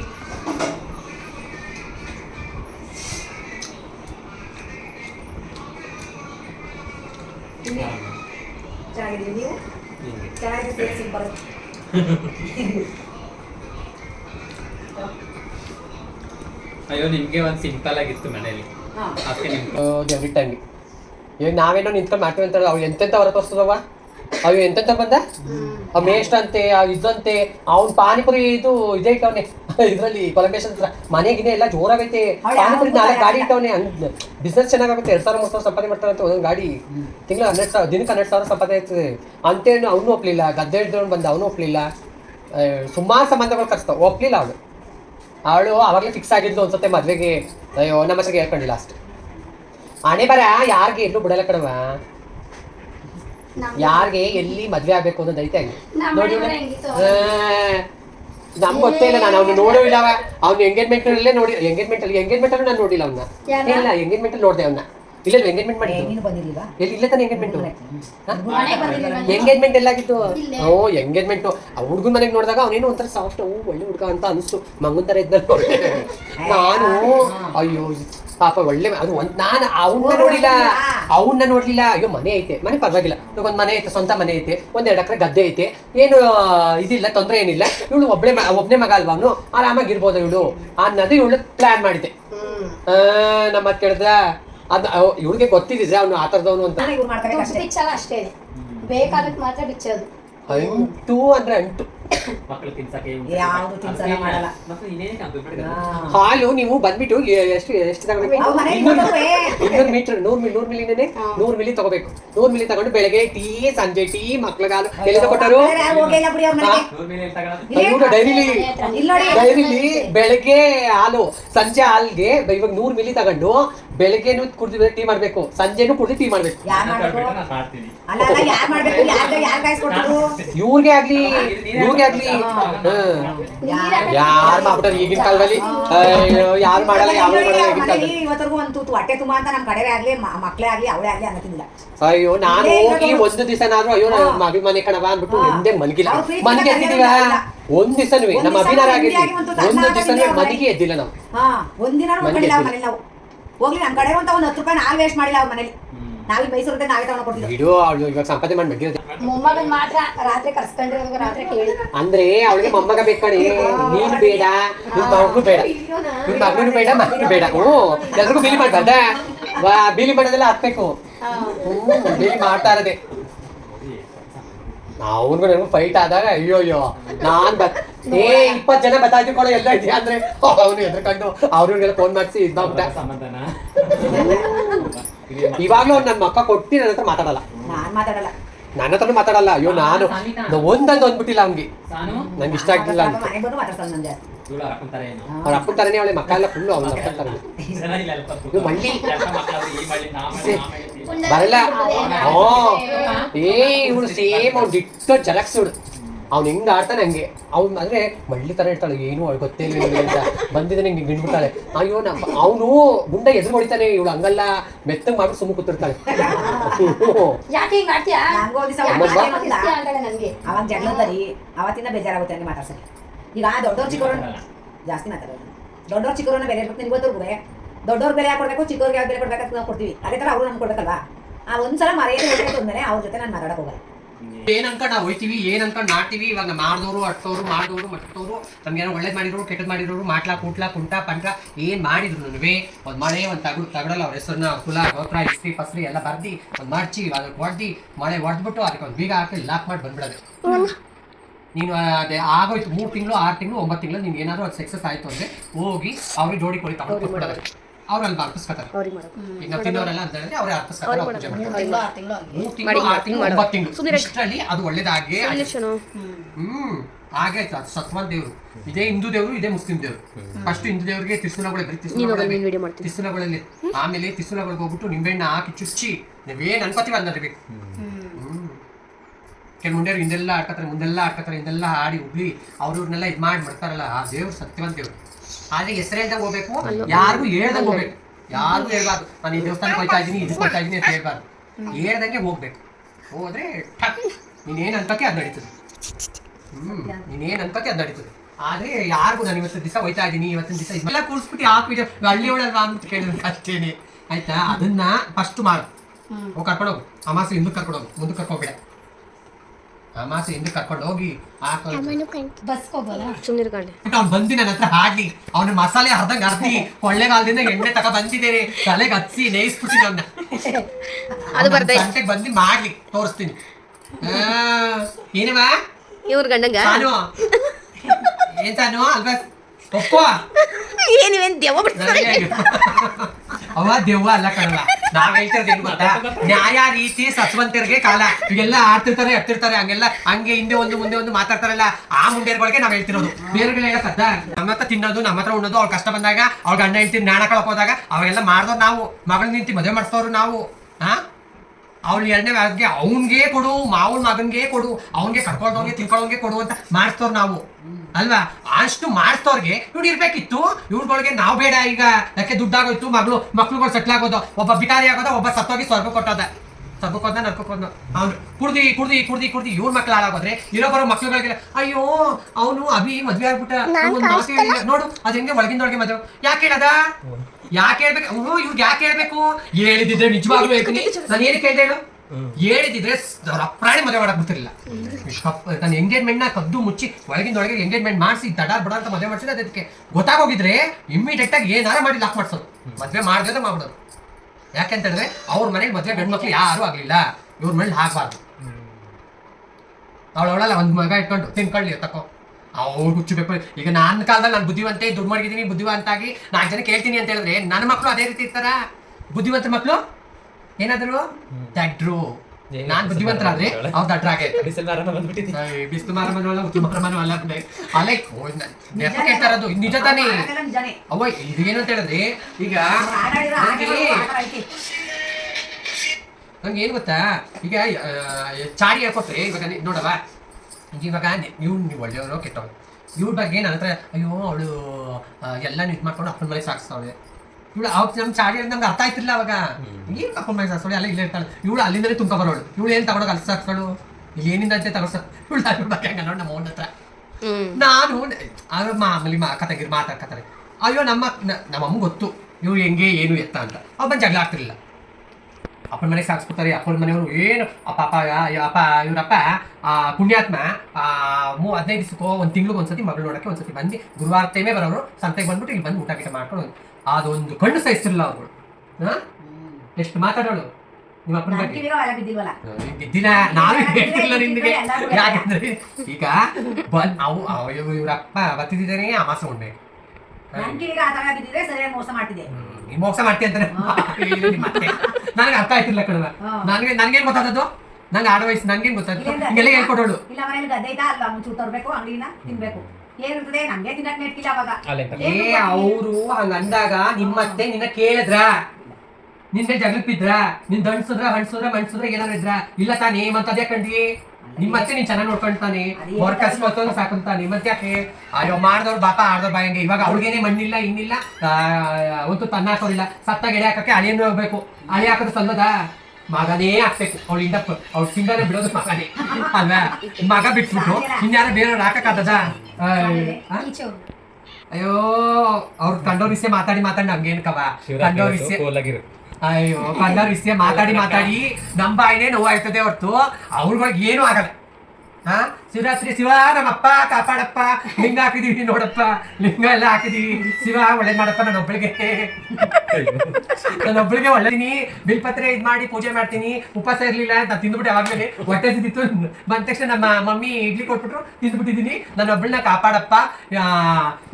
ಚೆನ್ನಾಗಿದ್ದೀವಿ ನೀವು? ಚೆನ್ನಾಗಿದ್ದೀವಿ ಸಿಂಪಲ್. ಅಯ್ಯೋ ನಿಮಗೆ ಒಂದು ಸಿಂಪಲ್ ಆಗಿತ್ತು ಮನೇಲಿ. ಹಾಂ. ಅದಕ್ಕೆ ನಿಮ್ಗೆ. ಎವ್ರಿ ಟೈಮ್ ಈಗ ನಾವೇನೋ ನಿಂತ್ಕೊಂಡು ಮಾಡ್ತೀವಿ ಅಂತ ಅವ್ರು ಎಂತೆಂತ ಹೊರ ಅವು ಎಂತ ಬಂದ? ಆ ಮೇಸ್ಟ್ ಅಂತೆ ಆ ಇದಂತೆ ಅವ್ನ್ ಪಾನಿಪುರಿ ಇದು ಇದೇ ಇಟ್ಟವನೆ ಇದ್ರಲ್ಲಿ ಕೊಲಂಬೇಶನ್ ಹತ್ರ ಮನೆಗಿನೇ ಎಲ್ಲ ಜೋರಾಗೈತೆ. ಪಾನಿಪುರಿ ನಾಳೆ ನಾಲ್ಕು ಗಾಡಿ ಇಟ್ಟವನೆ. ಬಿಸ್ನೆಸ್ ಚೆನ್ನಾಗಾಗುತ್ತೆ. ಎರಡ್ ಸಾವಿರ ಮೂರು ಸಾವಿರ ಸಂಪಾದನೆ ಮಾಡ್ತಾರೆ ಅಂತ ಒಂದೊಂದು ಗಾಡಿ. ತಿಂಗಳ ಹನ್ನೆರಡು ಸಾವಿರ ದಿನಕ್ಕೆ ಹನ್ನೆರಡು ಸಾವಿರ ಸಂಪಾದನೆ ಆಗ್ತದೆ ಅಂತೇನು ಅವನು ಒಪ್ಲಿಲ್ಲ. ಗದ್ದೆ ಹಿಡ್ದವನು ಬಂದ ಅವನು ಒಪ್ಲಿಲ್ಲ. ಸುಮಾರು ಸಂಬಂಧಗಳು ಕರ್ಸ್ತಾವ. ಒಪ್ಲಿಲ್ಲ ಅವಳು. ಅವಳು ಅವಾಗಲೇ ಫಿಕ್ಸ್ ಆಗಿದ್ಲು ಒಂದ್ಸತೆ ಮದ್ವೆಗೆ. ಅಯ್ಯೋ ನಮ್ಮ ಹೇಳ್ಕೊಂಡಿಲ್ಲ ಅಷ್ಟೇ. ಹಣೆ ಬರ ಯಾರಿಗೆ ಎಲ್ಲೂ ಬಿಡಲ್ಲ ಕಣವ ಯಾರಿಗೆ ಎಲ್ಲಿ ಮದ್ವೆ ಆಗ್ಬೇಕು ಅಂತ ಐತೆ ನಮ್ ನೋಡಿ? ನಮ್ಗೆ ಗೊತ್ತೇ ಇಲ್ಲ ನಾನು ಅವ್ನು ನೋಡೋ ಇಲ್ಲ. ಅವ್ನು ಎಂಗೇಜ್ಮೆಂಟ್ ಅಲ್ಲೇ ನೋಡಿ ಎಂಗೇಜ್ಮೆಂಟ್ ಅಲ್ಲಿ ಎಂಗೇಜ್ಮೆಂಟ್ ಅಲ್ಲಿ ನಾನು ನೋಡಿಲ್ಲ ಅವ್ನ. ಇಲ್ಲ ಎಂಗೇಜ್ಮೆಂಟ್ ಅಲ್ಲಿ ನೋಡಿದೆ ಅವ್ನ. ಇಲ್ಲ ಎಂಗೇಜ್ಮೆಂಟ್ ಮಾಡಿ ಎಲ್ಲಿ ಇಲ್ಲ ತಾನೆ ಎಂಗೇಜ್ಮೆಂಟ್ ಮನೆ ಬಂದಿಲ್ಲ ಎಂಗೇಜ್ಮೆಂಟ್ ಎಲ್ಲಾಗಿತ್ತು. ಓ ಎಂಗೇಜ್ಮೆಂಟ್ ಆ ಹುಡುಗನ ಮನೆಗೆ ನೋಡಿದಾಗ ಅವನೇನು ಒಂಥರ ಸಾಫ್ಟ್ ಓ ಒಳ್ಳೆ ಹುಡುಗ ಅಂತ ಅನಿಸ್ತು. ಮಂಗನ್ ತರ ಇದ್ದ ನಾನು ಅಯ್ಯೋ ಪಾಪ ಒಳ್ಳೆ ಅದು ಒಂದ್ ನಾನು ಅವನ್ನ ನೋಡಿಲ್ಲ ಅವನ್ನ ನೋಡ್ಲಿಲ್ಲ. ಅಯ್ಯೋ ಮನೆ ಐತೆ. ಮನೆ ಪರವಾಗಿಲ್ಲ. ಇವಾಗ ಒಂದ್ ಮನೆ ಐತೆ ಸ್ವಂತ ಮನೆ ಐತೆ. ಒಂದ್ ಎರಡು ಎಕರೆ ಗದ್ದೆ ಐತೆ. ಏನು ಇದಿಲ್ಲ ತೊಂದರೆ ಏನಿಲ್ಲ. ಇವಳು ಒಬ್ಳೆ ಮ- ಒಬ್ನೇ ಮಗ ಅಲ್ವಾ ಅವನು? ಆರಾಮಾಗಿರ್ಬೋದು ಇವಳು. ಅನ್ನೋದು ಇವಳು ಪ್ಲಾನ್ ಮಾಡಿದೆ. ಆ, ನಮ್ಮ ಅತ್ತೆ ಕೇಳಿದ್ರ ಅದ್ ಇವಳಿಗೆ ಗೊತ್ತಿದ್ರೆ ಅವನು ಆ ಥರದವನು ಅಂತ. ಬೇಕಾದಕ್ಕೆ ಮಾತ್ರ ಬಿಚ್ಚೋದು. ಅಂಟು ಅಂದ್ರೆ ಅಂಟು. ಮಕ್ಳು ತಿನ್ಸಕ್ಕೆ ಯಾವ್ದು ತಿನ್ಸಲ್ಲ, ಮಾಡಲ್ಲ. ಮಕ್ಳು ಇನ್ನೇನು ಅದು ಹಾಲು ನೀವು ಬಂದ್ಬಿಟ್ಟು ಎಷ್ಟು ಎಷ್ಟು ತಗೋಬೇಕು ಇನ್ನೂರು ಮೀಟರ್ ನೂರು ಮಿಲಿ ನೂರು ಮಿಲಿನೇ ನೂರು ಮಿಲಿ ತಗೋಬೇಕು. ನೂರು ಮಿಲಿ ತಗೊಂಡು ಬೆಳಗ್ಗೆ ಟೀ ಸಂಜೆ ಟೀ ಮಕ್ಳಿಗೆ ಹಾಲು. ಕೊಟ್ಟರು? ಎಲ್ಲಿ? ಇಲ್ಲೇ ಡೈರಿಲಿ. ಡೈರಿಲಿ ಬೆಳಗ್ಗೆ ಹಾಲು ಸಂಜೆ ಹಾಲ್ಗೆ ಇವಾಗ ನೂರು ಮಿಲಿ ತಗೊಂಡು ಬೆಳಗ್ಗೆನು ಕುಡಿದ್ರೆ ಟೀ ಮಾಡ್ಬೇಕು ಸಂಜೆನು ಕುಡಿದ್ರೆ ಟೀ ಮಾಡ್ಬೇಕು. ಯಾರು ನಾನ್ ಮಾಡ್ಬೇಕು ಕೊಟ್ಬಿಟ್ಟು ನಾನ್ ಮಾಡ್ತೀನಿ. ಅಲ್ಲ ಅಲ್ಲ ಯಾರು ಮಾಡ್ಬೇಕು? ಯಾರು ಯಾರು ಕಾಯಿಸ್ಕೊಟ್ರು ಇವ್ರಿಗೆ ಆಗ್ಲಿ ಇವ್ರಿಗೆ ಆಗ್ಲಿ. ಯಾರು ಮಾಡ್ಬಿಟ್ಟಾರೆ ಈಗಿನ ಕಾಲದಲ್ಲಿ? ಅಯ್ಯೋ ಯಾರು ಮಾಡಲ್ಲ ಯಾರು ಮಾಡಲ್ಲ ಈಗಿನ ಕಾಲದಲ್ಲಿ. ಇವತ್ತರೆಗೂ ಒಂದು ತೂತು ಹೊಟ್ಟೆ ತುಂಬಾ ಅಂತ ನಮ್ಮ ಕಡೆ ಆಗ್ಲಿ ಮಕ್ಕಳೇ ಆಗ್ಲಿ ಅವಳೇ ಆಗ್ಲಿ ಅನ್ನೋದಿಲ್ಲ ಅಯ್ಯೋ ನಾನು ಹೋಗಿ ಒಂದು ದಿವಸನಾದ್ರೂ ಅಯ್ಯೋ ನನ್ನ ಅಭಿಮಾನಿ ಮಗಳ ಮನೆ ಕಣವ ಅಂದ್ಬಿಟ್ಟು. ಹಿಂದೆ ಮಲಗಿಲ್ಲ ಮನ್ಗೆ ಎದ್ದಿದೀವ? ಒಂದ್ ದಿವಸನೂ ನಮ್ಮ ಅಭಿನಾರ ಅಭಿನಯ ಹಿಂದೆ ಆಗಿರ್ಲಿ ಆಗಿ ಒಂದು ದಿವಸನೂ ಮನೆಗೆ ಎದ್ದಿಲ್ಲ ನಾವು. ಹಾ ಒಂದಿನ ನಾವು ಹೋಗ್ಲಿ ನಮ್ ಕಡೆ ಅಂತ ಒಂದು ಹತ್ತು ರೂಪಾಯಿ ಹಾಲು ವೇಸ್ಟ್ ಮಾಡಿಲ್ಲ ಅವ್ರ ಮನೇಲಿ. ನಾವೀಗ ಮೈಸೂರಿಂದ ನಾವೇ ತಗೊಂಡು ಕೊಡ್ತೀವಿ ಬಿಡು ಅವಳು ಇವಾಗ ಸಂಪಾದನೆ ಮಾಡಿ ಬಿಟ್ಟಿರೋದು ಮೊಮ್ಮಗನ್ ಮಾತ್ರ ರಾತ್ರಿ ಕರ್ಸ್ಕೊಂಡಿರೋದು ರಾತ್ರಿ ಕೇಳಿ. ಅಂದ್ರೆ ಅವಳಿಗೆ ಮೊಮ್ಮಗ ಬೇಕಣಿ ನೀನ್ ಬೇಡ ನಿನ್ ಮಗು ಬೇಡ. ನಿನ್ ಮಗನು ಬೇಡ ಮಗನು ಬೇಡ. ಓ ಎಲ್ರಿಗೂ ಬೀಲಿ ಮಾಡ್ಬಾರ್ದ? ವಾ ಬಿಲಿ ಮಾಡೋದೆಲ್ಲ ಹಾಕ್ಬೇಕು ಬಿಲಿ ಮಾಡ್ತಾ ಇರೋದೆ. ಅವ್ರಿಗೂ ನನಗೂ ಫೈಟ್ ಆದಾಗ ಅಯ್ಯೋ ಅಯ್ಯೋ ನಾನ್ ಬತ್ ಏ ಇಪ್ಪತ್ತು ಜನ ಬತ್ತಾಯ್ತು ಎಲ್ಲ ಇದೆಯಾ ಅಂದ್ರೆ ಅವನು ಎದ್ರಕೊಂಡು ಅವ್ರಿಗೆಲ್ಲ ಫೋನ್ ಮಾಡಿಸಿ ಇದ್ ಮಾಡ್ಬಿಟ್ಟ. ಸಮಾಧಾನ ಇವಾಗ್ಲೂ ಅವ್ನು ನನ್ನ ಮಕ್ಕ ಕೊಟ್ಟಿ ನನ್ನ ಹತ್ರ ಮಾತಾಡಲ್ಲ. ನಾನ್ ಮಾತಾಡಲ್ಲ. ನನ್ನ ಹತ್ರನೂ ಮಾತಾಡಲ್ಲ. ಅಯ್ಯೋ ನಾನು ಒಂದಂತ ಒಂದಂದು ಅಂದ್ಬಿಟ್ಟಿಲ್ಲ ಅವ್ನಿಗೆ. ನಂಗೆ ಇಷ್ಟ ಆಗ್ಲಿಲ್ಲ ಅಂತ ಏನು ಅವ್ರ ಅಪ್ಪನ ತರನೇ ಅವಳೆ ಮಕ್ಕ ಎಲ್ಲ ಫುಲ್ಲು ಅವ್ಳ ಅಪ್ಪನ ಇದು ಮಳ್ಳಿ. ಬರಲ್ಲ. ಓ ಏ ಇವಳು ಸೇಮ್ ಅವ್ನು ದಿಟ್ಟು ಜಲಕ್ಸುಡು ಅವ್ನು ಹೆಂಗ್ ಆಡ್ತಾನೆ ಹಂಗೆ. ಅವ್ನು ಅಂದ್ರೆ ಮಳ್ಳಿ ತರ ಇರ್ತಾಳೆ ಏನು ಅವಳು ಗೊತ್ತೇ ಇಲ್ಲ ಅಂತ. ಬಂದಿದ್ದಾನೆ ಹಿಂಗೆ ಗಿಂಡ್ಬಿಡ್ತಾಳೆ ಅಯ್ಯೋ ನಮ್ಮ ಅವನು ಗುಂಡ ಎದುರು ಹೊಡಿತಾನೆ ಇವಳು ಹಂಗಲ್ಲ. ಮೆತ್ತಗ್ ಮಾಡಿ ಸುಮ್ಮ ಕೂತಿರ್ತಾಳೆ. ಅವತ್ತಿಂದ ಬೇಜಾರಾಗುತ್ತೆ ಮಾತಾಡ್ಸಕ್ಕೆ. ಈಗ ದೊಡ್ಡವ್ರು ಚಿಕ್ಕವ್ರನ್ನ ಜಾಸ್ತಿ ಮಾತಾಡೋದು. ದೊಡ್ಡವ್ರು ಚಿಕ್ಕವ್ರನ್ನ ಬೆಲೆ ಇರ್ಬೇಕು ಗೊತ್ತಿರ್ಬೋದು ದೊಡ್ಡವ್ರ ಬೆಲೆ. ಹಾಕೊಡ್ಬೇಕು ಕೊಡ್ಬೇಕು ಚಿಕ್ಕವ್ರಿಗೆ ಯಾವ ಬೆಲೆ ಕೊಡ್ಬೇಕು ನಾವು ಕೊಡ್ತೀವಿ. ಅದೇ ಥರ ಅವರು ನಮ್ಗೆ ಕೊಡ್ಬೇಕಲ್ವಾ? ಆ ಒಂದ್ಸಲ ಮರ್ಯಾದೆ ಕೊಡ್ಬೇಕು ಅಂದ್ಮೇಲೆ ಅವ್ರ ಜೊತೆ ನಾನು ಮಾತಾಡೋಕೆ ಹೋಗಲ್ಲ. ಏನ್ ಅನ್ಕೊಂಡು ನಾವು ಹೋಯ್ತೀವಿ ಏನ್ ಅನ್ಕೊಂಡು ಮಾಡ್ತೀವಿ ಇವಾಗ ಮಾಡಿದವರು ಅಟ್ಟೋರು ಮಾಡಿದವರು ಮಟ್ಟೋರು ನಮ್ಗೇನೋ ಒಳ್ಳೇದು ಮಾಡಿರೋರು ಕೆಟ್ಟದ್ ಮಾಡಿರೋರು ಮಾಟ್ಲಾ ಕೂಟ್ಲಾ ಕುಂಟ ಪಂಟ ಏನ್ ಮಾಡಿದ್ರು ನನವೇ ಒಂದ್ ಮಳೆ ಒಂದ್ ತಗಡು ತಗಡಲ್ಲ ಅವ್ರ ಹೆಸರನ್ನ ಕುಲ ಗೋತ್ರ ಇಸ್ತ್ರಿ ಪಸ್ರಿ ಎಲ್ಲ ಬರ್ದಿ ಒಂದ್ ಮರ್ಚಿ ಅದಕ್ಕೆ ಒಡ್ದಿ ಮಳೆ ಹೊಡೆದ್ಬಿಟ್ಟು ಅದಕ್ಕೆ ಒಂದ್ ಬೀಗ ಹಾಕಿ ಲಾಕ್ ಮಾಡಿ ಬಂದ್ಬಿಡೋದು. ನೀನು ಅದೇ ಆಗೋಯ್ತು ಮೂರು ತಿಂಗಳು ಆರು ತಿಂಗಳು ಒಂಬತ್ತು ತಿಂಗಳು ನಿಮ್ಗೆ ಏನಾದರೂ ಅದು ಸಕ್ಸಸ್ ಆಯ್ತು ಅಂದ್ರೆ ಹೋಗಿ ಅವ್ರಿಗೆ ಜೋಡಿ ಕೊಡಿ ತಗೊಂಡು ಕೊಟ್ಬಿಡೋದು. ಅವ್ರು ಅಲ್ಲಿ ಅರ್ಪಿಸ್ಕೊತಾರೆ? ಈಗ ನಾವು ತಿನ್ನೋರೆಲ್ಲ ಅಂತ ಹೇಳಿದ್ರೆ ಅವ್ರೇ ಅರ್ಪಿಸ್ಕೊತಾರೆ ಅವ್ರು ಪೂಜೆ ಮಾಡ್ತಾರೆ. ತಿಂಗಳು ಆರು ತಿಂಗಳು ಮೂರು ತಿಂಗಳು ಆರು ತಿಂಗಳು ಒಂಬತ್ತು ತಿಂಗಳು. ಇಷ್ಟರಲ್ಲಿ ಅದು ಒಳ್ಳೇದಾಗೆ ಹ್ಮ್ ಹಾಗೆ ಆಯ್ತು. ಅದು ಸತ್ವಂತ ದೇವ್ರು. ಇದೇ ಹಿಂದೂ ದೇವರು ಇದೇ ಮುಸ್ಲಿಂ ದೇವರು. ಫಸ್ಟ್ ಹಿಂದೂ ದೇವರಿಗೆ ತಿರ್ಸುನಗಳು ಬರೀ ತಿರ್ಸುನಗಳಲ್ಲಿ ತಿರ್ಸುನಗಳಲ್ಲಿ ಆಮೇಲೆ ತಿರ್ಸುನಗಳಿಗೆ ಹೋಗ್ಬಿಟ್ಟು ನಿಂಬೆಹಣ್ಣ ಹಾಕಿ ಚುಚ್ಚಿ ನೀವೇನು ಅನ್ಕೋತೀವಿ ಅದ್ ನಡಿಬೇಕು ಹ್ಮ್. ಕೆಲವು ಮುಂಡೆಯವ್ರು ಹಿಂದೆಲ್ಲ ಆಡ್ಕೊತಾರೆ ಮುಂದೆಲ್ಲ ಆಡ್ಕೊತಾರೆ ಹಿಂದೆಲ್ಲ ಆಡಿ ಉಗ್ಲಿ ಅವ್ರವ್ರನ್ನೆಲ್ಲ ಇದು ಮಾಡಿ ಮಾಡ್ತಾರಲ್ಲ ಆ ದೇವ್ರು ಸತ್ಯವಂತ ದೇವ್ರು ಆದ್ರೆ ಹೆಸರು ಹೇಳ್ದಂಗೆ ಹೋಗ್ಬೇಕು ಯಾರಿಗೂ ಹೇಳ್ದಂಗೆ ಹೋಗ್ಬೇಕು. ಯಾರಿಗೂ ಹೇಳ್ಬಾರ್ದು. ನಾನು ಈ ದೇವಸ್ಥಾನಕ್ಕೆ ಹೋಗ್ತಾ ಇದ್ದೀನಿ ಇದು ಹೋಗ್ತಾ ಇದ್ದೀನಿ ಅಂತ ಹೇಳ್ಬಾರ್ದು. ಹೇಳ್ದಂಗೆ ಹೋಗ್ಬೇಕು. ಹೋದ್ರೆ ಠಕ್ ನೀನೇನ್ ಅನ್ಕೋಕೆ ಅದು ನಡೀತದೆ. ಹ್ಮ್ ನೀನೇನ್ ಅನ್ಕೋಕೆ ಅದು ನಡೀತದೆ. ಆದ್ರೆ ಯಾರಿಗೂ ನಾನು ಇವತ್ತು ದಿವಸ ಹೋಯ್ತಾ ಇದ್ದೀನಿ ಇವತ್ತಿನ ದಿವಸ ಇದೆಲ್ಲ ಕೂರಿಸ್ಬಿಟ್ಟು ಹಾಕ್ಬಿಟ್ಟು ಹಳ್ಳಿ ಒಳಗೆ ಅಂತ ಕೇಳಿದ್ರೆ ಅಷ್ಟೇನೆ. ಆಯ್ತಾ? ಅದನ್ನ ಫಸ್ಟ್ ಮಾಡು. ಹೋಗಿ ಕರ್ಕೊಂಡೋಗು ಅಮಾಸೆ ಹಿಂದಕ್ಕೆ ಕರ್ಕೊಂಡೋಗು ಮುಂದಕ್ಕೆ ಕರ್ಕೋಬೇಡ ಅಮಾಸೆ ಹಿಂದೆ ಕರ್ಕೊಂಡು ಹೋಗಿ ಹಾಕೊಂಡು ಬಸ್ ಹೋಗೋಲ್ಲ ಅವ್ನು ಬಂದಿ ನನ್ನ ಹತ್ರ ಹಾಡ್ಲಿ. ಅವನ ಮಸಾಲೆ ಅರ್ಧಂಗ್ ಅರ್ಧಿ ಕೊಳ್ಳೆಗಾಲದಿಂದ ಎಣ್ಣೆ ತಕ ಬಂದಿದ್ದೇನೆ. ತಲೆಗೆ ಹಚ್ಚಿ ನೇಯಿಸ್ಬಿಟ್ಟಿನಿ ಅವನ್ನ ಅದು ಗಂಟೆಗೆ ಬಂದು ಮಾಡ್ಲಿ. ತೋರಿಸ್ತೀನಿ. ಆ, ಏನವಾ ಇವ್ರ ಗಂಡಂಗ? ಸಾನು. ಏನ್ ತಾನು ಅಲ್ವಾ? ಒಪ್ಪೋ. ಏನಿವೇನ್ ದೆವ್ವ ಬಿಡ್ತಾರೆ ಅವ ದೆವ್ವ ಅಲ್ಲ ಕಣಲ್ಲ ನಾವ್ ಹೇಳ್ತಿರೋದು ಗೊತ್ತಾ? ನ್ಯಾಯ ರೀತಿ ಸತ್ವಂತರಿಗೆ ಕಾಲ. ಇವೆಲ್ಲ ಆಡ್ತಿರ್ತಾರೆ, ಎತ್ತಿರ್ತಾರೆ, ಹಂಗೆಲ್ಲ ಹಂಗೆ ಹಿಂದೆ ಒಂದು, ಮುಂದೆ ಒಂದು ಮಾತಾಡ್ತಾರಲ್ಲ, ಆ ಮುಂಡೇರ್ಗಳಿಗೆ ನಾವ್ ಹೇಳ್ತಿರೋದು. ಬೇರೆಗಳೆಲ್ಲ ಸದ್ದ ನಮ್ಮ ಹತ್ರ ತಿನ್ನೋದು, ನಮ್ಮ ಹತ್ರ ಉಣ್ಣೋದು, ಅವ್ಳ ಕಷ್ಟ ಬಂದಾಗ, ಅವ್ಳ ಗಂಡ ಹೇಳ್ತೀನಿ ನಾಣ ಹೋದಾಗ ಅವೆಲ್ಲ ಮಾಡ್ದವ್ರು ನಾವು, ಮಗಳ್ ನಿಂತಿ ಮದುವೆ ಮಾಡ್ಸೋರು ನಾವು ಹಾ ಅವ್ಳು ಎರಡನೇ ವ್ಯಾಸ್ಗೆ ಅವನ್ಗೆ ಕೊಡು ಮಾವನ್ ಮಗನ್ಗೆ ಕೊಡು, ಅವನ್ಗೆ ಕರ್ಕೊಳ್ದವ್ಗೆ ತಿನ್ಕೊಳ್ಳೋಂಗೆ ಕೊಡು ಅಂತ ಮಾಡಿಸ್ತವ್ರು ನಾವು. ಅಲ್ವಾ? ಅಷ್ಟು ಮಾಡಿಸ್ತವ್ರಿಗೆ ಇವ್ರು ಇರ್ಬೇಕಿತ್ತು. ಇವ್ರುಗಳಿಗೆ ನಾವು ಬೇಡ ಈಗ. ಯಾಕೆ ದುಡ್ಡಾಗೋಯ್ತು ಮಗಳು? ಮಕ್ಳುಗಳು ಸೆಟ್ಲ್ ಆಗೋದು. ಒಬ್ಬ ಬಿಕಾರಿ ಆಗೋದ ಒಬ್ಬ ಸತ್ತೋಗಿ ಸ್ವರ್ಗ ಕೊಟ್ಟೋದ ಸ್ವಲ್ಪ ಹೋದ ನರ್ಕಕ್ಕೆ ಹೋದ. ಅವ್ನು ಕುಡ್ದಿ ಕುಡ್ದಿ ಕುಡ್ದಿ ಕುಡ್ದಿ ಇವ್ರ ಮಕ್ಳು ಹಾಳಾಗೋದ್ರೆ ಇರೋ ಬರೋ ಮಕ್ಳುಗಳಿಗೆ ಅಯ್ಯೋ ಅವನು ಅಭಿ ಮದ್ವೆ ಆಗ್ಬಿಟ್ಟ. ಒಂದ್ ಮಾತು ಹೇಳಿಲ್ಲ. ನೋಡು ಅದ್ ಹೆಂಗೆ ಒಳಗಿಂದೊಳಗೆ ಮದ್ವೆ. ಯಾಕೆ ಹೇಳದ? ಯಾಕೆ ಹೇಳ್ಬೇಕು? ಇವ್ರಿಗೆ ಯಾಕೆ ಹೇಳ್ಬೇಕು? ಹೇಳಿದಿದ್ರೆ ನಿಜವಾಗ್ಲೂ ಹೇಳ್ತೀನಿ. ನಾನು ಏನಕ್ಕೆ ಹೇಳ್ದೆ ಹೇಳು? ಹೇಳಿದಿದ್ರೆ ಅವ್ರ ಅಪ್ರಾಣಿ ಮದುವೆ ಮಾಡಕ್ ಬಿಡ್ತಿರ್ಲಿಲ್ಲ ನಾನು ಎಂಗೇಜ್ಮೆಂಟ್ನ ಕದ್ದು ಮುಚ್ಚಿ, ಒಳಗಿಂದ ಒಳಗೆ ಎಂಗೇಜ್ಮೆಂಟ್ ಮಾಡಿಸಿ ತಡ ಬಡ ಅಂತ ಮದುವೆ ಮಾಡಿಸಿದ್ರೆ ಅದಕ್ಕೆ ಗೊತ್ತಾಗೋಗಿದ್ರೆ ಇಮ್ಮಿಡಿಯೇಟ್ ಆಗಿ ಏನಾರ ಮಾಡಿ ಲಾಕ್ ಮಾಡ್ಸೋದು. ಮದ್ವೆ ಮಾಡಿದ್ರೆ ಮಾಡ್ಬಿಡೋದು. ಹೇಳಿದ್ರೆ ಅವ್ರ ಮನೆಗೆ ಮದುವೆ ಗಂಡು ಮಕ್ಳು ಯಾರು ಆಗ್ಲಿಲ್ಲ. ಇವ್ರ ಮನೇಲಿ ಹಾಕ್ಬಾರ್ದು ಅವಳು ಅವಳಲ್ಲ, ಒಂದು ಮಗ ಇಟ್ಕೊಂಡು, ತಿನ್ಕೊಳ್ಳಿ ತಕೋ ಅವ್ರು ಹುಚ್ಚು ಬೇಕು ಈಗ ನನ್ನ ಕಾಲದಲ್ಲಿ ನಾನು ಬುದ್ಧಿವಂತೆ, ದುಡ್ಡು ಮಾಡಿದ್ದೀನಿ ಬುದ್ಧಿವಂತಾಗಿ ನಾಲ್ಕು ಜನ ಕೇಳ್ತೀನಿ ಅಂತ ಹೇಳಿದ್ರೆ, ನನ್ನ ಮಕ್ಕಳು ಅದೇ ರೀತಿ ಇರ್ತಾರ? ಬುದ್ಧಿವಂತ ಮಕ್ಕಳು ಏನಾದ್ರು ದಡ್ರು ನಾನ್ ಬುದ್ಧಿವಂತರಾದ್ರೆ ಬಿಸಿಲು ಮಾರಮ್ಮ ಬಂದ್ಬಿಟ್ಟಿದ್ದೀನಿ ಬಿಸ್ಲು ಮಾರಮನ ಅಲ್ಲ ಉತ್ತಮ ಪ್ರಮಾಣ ಅಲ್ಲ ಅಂದ್ರೆ ಅಲ್ಲೇ ನೆಪ ಕೇಳ್ತಾರದು ನಿಜ ತಾನೇ ಅವ್ವ ಇದು ಏನು ಅಂತ ಹೇಳಿದ್ರೆ ಈಗ ನಂಗೆ ಏನು ಗೊತ್ತಾ ಈಗ ಚಾರಿ ಚಾಡಿ ಹಾಕೊಟ್ರೆ ಇವಾಗ ನೋಡವ ಇವಾಗ ನೀವು ನೀವು ಒಳ್ಳೆಯವರು ಕೆಟ್ಟವರು ಇವ್ರ ಬಗ್ಗೆ ನನ್ನ ಹತ್ರ ಅಯ್ಯೋ ಅವಳು ಎಲ್ಲ ಇದು ಮಾಡ್ಕೊಂಡು ಅಪ್ಪನ ಮನೆ ಸಾಕ್ಸ್ತಾವಳೆ ಇವಳು ಅವ್ ನಮ್ ಚಾಡಿ ಅಂದ್ರೆ ನಮ್ಗೆ ಅರ್ಥ ಆಯ್ತಿಲ್ಲ ಅವಾಗ. ಏನ್ ಕರ್ಕೊಂಡ್ ಮನೆ ಸಾಕ್ಸ್ತಾಳೆ ಅಲ್ಲ ಇಲ್ಲೇ ಇರ್ತಾಳೆ. ಇವಳು ಅಲ್ಲಿಂದಲೇ ತುಂಬ ಬರೋಳು. ಇವಳು ಏನ್ ತಗೊಂಡೋಗ ಅಲ್ಲಿ ಹಾಕ್ಸಳು ಇಲ್ಲಿ ಏನಿಂದ ಅಂತ ತಗೋಸ. ಇವಳು ಅದ್ರ ಬಗ್ಗೆ ಹಂಗ ನೋಡಿ ನಮ್ಮ ಅವನ ಹತ್ರ. ನಾನು ಅವ್ರ ಮಾಮೂಲಿ ಮಾ ಅಕ್ಕ ತಂಗಿರು ಮಾತಾಡ್ಕತಾರೆ ಅಯ್ಯೋ ನಮ್ಮ ನ- ನಮ್ಮ ಅಮ್ಮ ಗೊತ್ತು. ಇವ್ರು ಹೆಂಗೆ ಏನು ಎತ್ತ ಅಂತ. ಅವ್ರು ಬಂದು ಜಗಳ ಆಗ್ತಿರ್ಲಿಲ್ಲ ಅಪ್ಪನ ಮನೆಗೆ ಸಾಕ್ಸ್ಕೊತಾರೆ ಅಪ್ಪನ ಮನೆಯವರು ಏನು ಅಪ್ಪ ಅಪ್ಪ ಅಪ್ಪ ಇವರಪ್ಪ ಆ ಪುಣ್ಯಾತ್ಮ ಆ ಮೂ ಹದಿನೈದು ದಿವಸಕ್ಕೋ ಒಂದು ತಿಂಗ್ಳಿಗೆ ಒಂದ್ಸತಿ ಮಗಳು ನೋಡಕ್ಕೆ ಒಂದ್ಸತಿ ಬಂದು ಗುರುವಾರ ಟೈಮೇ ಬರೋರು ಸಂತೆಗೆ ಬಂದ್ಬಿಟ್ಟು ಇಲ್ಲಿ ಬಂದು ಊಟ ಗೀಟ ಮಾಡ್ಕೊಂಡು ಅದೊಂದು ಕಣ್ಣು ಸಹಿಸ್ತಿರಲ್ಲ ಅವಳು ಹಾ? ಎಷ್ಟು ಮಾತಾಡೋಳು ನಿಮ್ಮ ಅಪ್ಪನ ಬಗ್ಗೆ? ಗೆದ್ದಿನ ನಾನು ಹೇಳ್ತಿಲ್ಲ ಯಾಕಂದ್ರೆ ಈಗ ಬಂದ್ ಅವು ಇವ್ರಪ್ಪ ಬತ್ತಿದ್ದಾನೆ ಅಮಾಸ ಉಂಡೆ ಸರಿಯಾಗಿ ಮೋಸ ಮಾಡ್ತಿದ್ದೆ. ನೀನ್ ಮೋಸ ಮಾಡ್ತಿ ಅಂತಾನೆ. ನನಗೆ ಅರ್ಥ ಆಯ್ತಿಲ್ಲ ಕಣವ. ನನಗೆ ನನಗೇನು ಗೊತ್ತಾದದ್ದು? ನಂಗೆ ಆಡ ವಯಸ್ಸು ನನಗೇನು ಗೊತ್ತಾಯ್ತು ಹಿಂಗೆಲ್ಲ ಹೇಳ್ಕೊಡೋಳು ಇಲ್ಲ. ಮನೇಲಿ ಗದ್ದೆ ಐತಾ? ಅಲ್ವಾ? ಮುಂಚೂರು ತರಬೇಕು ಅಂಗಡಿನ ತಿನ್ಬೇಕು. ಏನಿರ್ತದೆ? ನಮ್ಗೆ ತಿನ್ನಕ್ ನೆಟ್ಕಿಲ್ಲ ಅವಾಗ. ಏ ಅವರು ಹಂಗ ಅಂದಾಗ ನಿಮ್ಮತ್ತೆ ನಿನ್ನ ಕೇಳಿದ್ರ? ನಿನ್ನೆ ಜಗಳ ಬಿದ್ರ ನಿನ್ ದಣ್ಸುದ್ರ ಹಣ್ಸುದ್ರ ಮಣ್ಸುದ್ರ ಏನಾರ ಇದ್ರ? ಇಲ್ಲ ತಾನೇ ಮತ್ತ ಅದೇ ಕಂಡಿ ನಿಮ್ಮತ್ತೆ ನೀನ್ ಚೆನ್ನಾಗಿ ನೋಡ್ಕೊಂತಾನೆ ವರ್ಕರ್ಸ್ ಮತ್ತೊಂದು ಸಾಕಂತಾನೆ ಮತ್ತೆ ಯಾಕೆ? ಅಯ್ಯೋ ಮಾಡ್ದವ್ರು ಬಾಪ ಆಡ್ದವ್ರು ಬಾಯಂಗೆ ಇವಾಗ ಅವ್ಳಿಗೇನೆ ಮಣ್ಣಿಲ್ಲ ಇನ್ನಿಲ್ಲ ಒಂದು ತನ್ನ ಹಾಕೋದಿಲ್ಲ ಸತ್ತಾಗ ಎಡೆ ಹಾಕಕ್ಕೆ ಅಳಿಯನ್ನು ಹೋಗ್ಬೇಕು ಅಳಿ ಹಾಕೋದು ಸಲ್ಲದ ಮಗನೇ ಹಾಕ್ಬೇಕು. ಅವ್ಳು ಇಂಡಪ್ಪ ಅವ್ಳು ಸಿಂಗನೇ ಬಿಡೋದು ಮಗನೇ. ಅಲ್ವಾ? ಮಗ ಬಿಟ್ಬಿಟ್ಟು ಇನ್ಯಾರ ಬೇರೆಯವ್ರು ಹಾಕಕ್ಕಾಗದ. ಅಯ್ಯೋ ಅವ್ರ ಕಂಡೋರ್ ವಿಷಯ ಮಾತಾಡಿ ಮಾತಾಡಿ ನಮ್ಗೇನ್ ಕವ? ಕಂಡೋರ್ ವಿಷಯ ಅಯ್ಯೋ ಕಂಡೋರ್ ವಿಷಯ ಮಾತಾಡಿ ಮಾತಾಡಿ ನಮ್ ಬಾಯಿನೇ ನೋವಾಯ್ತದೆ ಹೊರತು. ಅವ್ರುಗಳಿಗೆ ಏನೂ ಆಗಲ್ಲ. ಹಾ ಶಿವರಾತ್ರಿ ಶಿವ, ನಮ್ಮಪ್ಪ ಕಾಪಾಡಪ್ಪ. ಲಿಂಗ ಹಾಕಿದೀವಿ ನೋಡಪ್ಪ. ಲಿಂಗ ಎಲ್ಲ ಹಾಕಿದೀವಿ. ಶಿವ, ಒಳ್ಳೇದ್ ಮಾಡಪ್ಪ, ನಾನು ಒಬ್ಬಳಿಗೆ ನಾನು ಒಬ್ಬಳಿಗೆ ಒಳ್ಳೆದೀನಿ. ಬಿಲ್ಪತ್ರೆ ಇದ್ ಮಾಡಿ ಪೂಜೆ ಮಾಡ್ತೀನಿ. ಉಪವಾಸ ಇರ್ಲಿಲ್ಲ ಅಂತ ತಿಂದ್ಬಿಟ್ಟೆ ಅವಾಗ್ಲೇ ಹೊಟ್ಟೆ ತಿಂದಿತ್ತು ಬಂದ ತಕ್ಷಣ ನಮ್ಮ ಮಮ್ಮಿ ಇಡ್ಲಿ ಕೊಟ್ಬಿಟ್ರು. ತಿಂದ್ಬಿಟ್ಟಿದೀನಿ. ನಾನು ಒಬ್ಬಳನ್ನ ಕಾಪಾಡಪ್ಪ.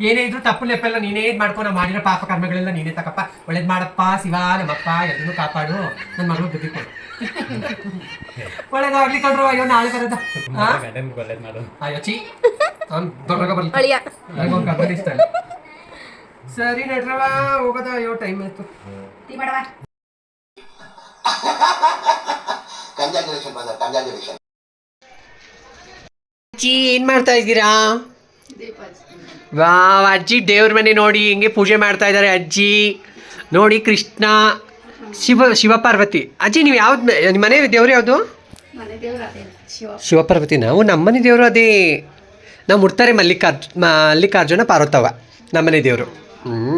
ಏನೇ ಇದ್ರು ತಪ್ಪು ಲೆಪ್ಪೆಲ್ಲ ನೀನೇ ಇದ್ ಮಾಡ್ಕೊ. ನಾ ಮಾಡಿರೋ ಪಾಪ ಕರ್ಮಗಳೆಲ್ಲ ನೀನೇ ತಕಪ್ಪ. ಒಳ್ಳೇದ್ ಮಾಡಪ್ಪ ಶಿವ, ನಮ್ಮಪ್ಪ ಎಲ್ಲರೂ ಕಾಪಾಡು. ನನ್ನ ಮಗಳು ಬುದ್ಧಿ ಒಳ್ಳೇದಾಗ್ಲಿ ಕಣ್ರು ಅಯ್ಯೋ ನಾಳೆ ಬರೋದ. ಹಾ? ಗಂಡನ್ ಒಳ್ಳೇದ್ ಮಾಡು. ಅಯ್ಯೋ ಚಿ ಅವ್ನ್ ದೊಡ್ಡಗ ಬರ್ಲಿ. ಅಳಿಯ. ನನಗೊಂದು ಕರ್ಕೊಂಡು ಇಷ್ಟ ಇಲ್ಲ. ಸರಿ ನಡ್ರವ ಹೋಗೋದ ಅಯ್ಯೋ ಟೈಮ್ ಆಯ್ತು. ಅಜ್ಜಿ ಏನ್ ಮಾಡ್ತಾ ಇದ್ದೀರಾ? ವಾ ಅಜ್ಜಿ ದೇವ್ರ ಮನೆ ನೋಡಿ ಹಿಂಗೆ ಪೂಜೆ ಮಾಡ್ತಾ ಇದ್ದಾರೆ ಅಜ್ಜಿ. ನೋಡಿ ಕೃಷ್ಣ. ಶಿವ ಶಿವಪಾರ್ವತಿ. ಅಜ್ಜಿ ನೀವು ಯಾವ್ದು ನಿಮ್ಮ ಮನೆ ದೇವ್ರು ಯಾವುದು? ಶಿವಪಾರ್ವತಿ. ನಾವು ನಮ್ಮನೆ ದೇವರು ಅದೇ ನಾವು ಮುಡ್ತಾರೆ ಮಲ್ಲಿಕಾರ್ಜು ಮಲ್ಲಿಕಾರ್ಜುನ ಪಾರ್ವತವ ನಮ್ಮನೆ ದೇವರು. ಹ್ಞೂ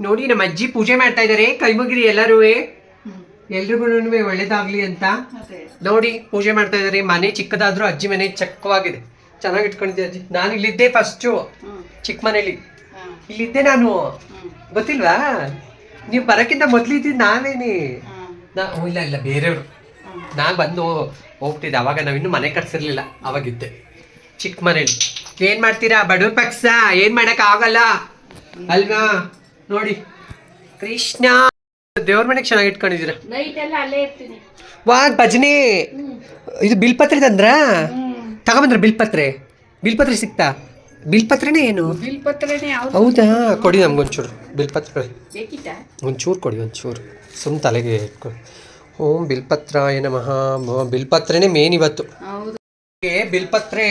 ನೋಡಿ ನಮ್ಮ ಅಜ್ಜಿ ಪೂಜೆ ಮಾಡ್ತಾ ಇದ್ದಾರೆ ಕೈಮುಗಿರಿ ಎಲ್ಲರೂ ಎಲ್ರಿಗೂ ಒಳ್ಳೇದಾಗ್ಲಿ ಅಂತ. ನೋಡಿ ಪೂಜೆ ಮಾಡ್ತಾ ಇದ್ದಾರೆ ಮನೆ ಚಿಕ್ಕದಾದ್ರೂ ಅಜ್ಜಿ ಮನೆ ಚಕ್ಕವಾಗಿದೆ. ಚೆನ್ನಾಗಿ ಇಟ್ಕೊಂಡಿದ್ದೆ ಅಜ್ಜಿ. ನಾನು ಇಲ್ಲಿದ್ದೆ ಫಸ್ಟು ಚಿಕ್ಕ ಮನೇಲಿ. ಇಲ್ಲಿದ್ದೆ ನಾನು. ಗೊತ್ತಿಲ್ವಾ? ನೀವು ಬರೋಕ್ಕಿಂತ ಮೊದ್ಲಿದ್ದು ನಾವೇನೆ? ನಾ ಓ, ಇಲ್ಲ ಇಲ್ಲ ಬೇರೆಯವರು. ನಾನು ಬಂದು ಹೋಗ್ತಿದ್ದೆ ಅವಾಗ ನಾವಿನ್ನೂ ಮನೆ ಕಟ್ಸಿರ್ಲಿಲ್ಲ ಅವಾಗಿದ್ದೆ. ಚಿಕ್ಕ ಮನೇಲಿ. ಏನ್ ಮಾಡ್ತೀರಾ ಬಡವ್ರ ಪಕ್ಷ? ಏನ್ ಮಾಡಕ್ ಆಗಲ್ಲ? ಅಲ್ವಾ? ನೋಡಿ. ಕೃಷ್ಣ ದೇವ್ರ ಮನೆಗೆ ಚೆನ್ನಾಗಿ ಇಟ್ಕೊಂಡಿದ್ದೀರಾ? ನೈಟ್ ಎಲ್ಲ ಅಲ್ಲೇ ಇರ್ತೀನಿ. ವಾ ಭಜನೆ. ಇದು ಬಿಲ್ಪತ್ರೆ ತಂದ್ರ? ತಗೊಂಬಂದ್ರ ಬಿಲ್ಪತ್ರೆ? ಬಿಲ್ಪತ್ರೆ ಸಿಕ್ತಾ ಬಿಲ್ಪತ್ರೆನೇ ಏನು? ಬಿಲ್ಪತ್ರನೇ ಹೌದಾ? ಕೊಡಿ ನಮ್ಗೊಂಚೂರು ಬಿಲ್ಪತ್ರ. ಒಂಚೂರು ಕೊಡಿ ಒಂಚೂರು. ಸುಮ್ ತಲೆಗೆ ಇಟ್ಕೊಡಿ ಓಂ ಬಿಲ್ಪತ್ರಾಯ ನಮಃ. ಮ- ಬಿಲ್ಪತ್ರೆನೇ ಮೇನ್ ಇವತ್ತು. ಬಿಲ್ಪತ್ರೆ